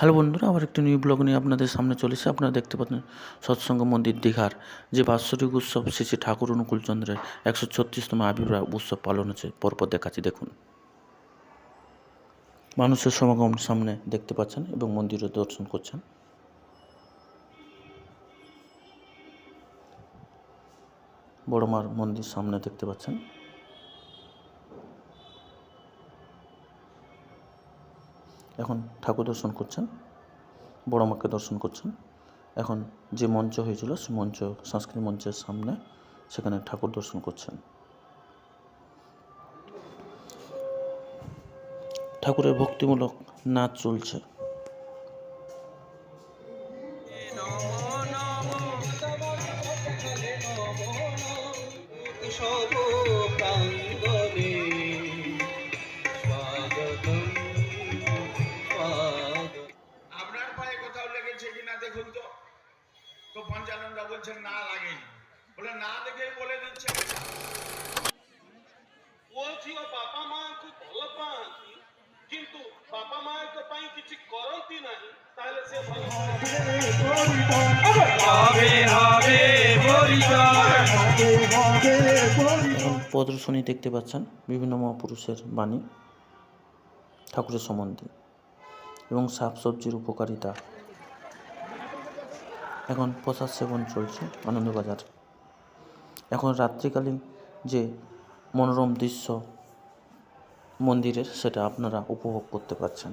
Hello বন্ধুরা, আবার একটি নিউ ব্লগ নিয়ে আপনাদের সামনে চলেছে আপনারা দেখতে পাচ্ছেন সৎসঙ্গ মন্দির দীঘার যে বাৎসরিক উৎসব শেষে ঠাকুর অনুকূলচন্দ্রের একশো ছত্রিশতম আবির্ভাব উৎসব পালন হচ্ছে। পরপর দেখাচ্ছি, দেখুন। মানুষের সমাগম সামনে দেখতে পাচ্ছেন এবং মন্দিরে দর্শন করছেন। বড় মার মন্দির সামনে দেখতে পাচ্ছেন। এখন ঠাকুর দর্শন করছেন, বড় মাকে দর্শন করছেন। এখন যে মঞ্চ হয়েছিল, সে মঞ্চ, সাংস্কৃতিক মঞ্চের সামনে সেখানে ঠাকুর দর্শন করছেন। ঠাকুরের ভক্তিমূলক নাচ চলছে। সব লেগেছে কিনা দেখুন তো তো পঞ্চানন্দা বলছেন না লাগেনি বলে না দেখেই বলে দিচ্ছে ପୁଅ ଝିଅ ବାପା ମାଙ୍କୁ ଭଲ ପାଆନ୍ତି କିନ୍ତୁ ବାପା ମାଙ୍କ ପାଇଁ କିଛି କରନ୍ତି ନାହିଁ ତାହେଲେ ସେ ଭଲ ପାଆନ୍ତି এখন প্রদর্শনী দেখতে পাচ্ছেন বিভিন্ন মহাপুরুষের বাণী ঠাকুরের সম্বন্ধে এবং শাকসবজির উপকারিতা এখন প্রসাদ সেবন চলছে আনন্দবাজার। এখন রাত্রিকালীন যে মনোরম দৃশ্য মন্দিরের, সেটা আপনারা উপভোগ করতে পারছেন।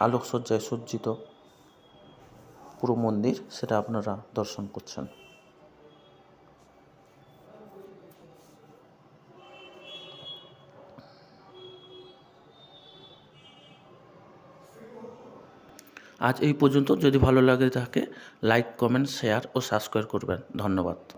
আলোকসজ্জায় সজ্জিত পুরো মন্দির, সেটা আপনারা দর্শন করছেন। আজ এই পর্যন্ত যদি ভালো লাগে থাকে লাইক কমেন্ট শেয়ার ও সাবস্ক্রাইব করবেন। ধন্যবাদ।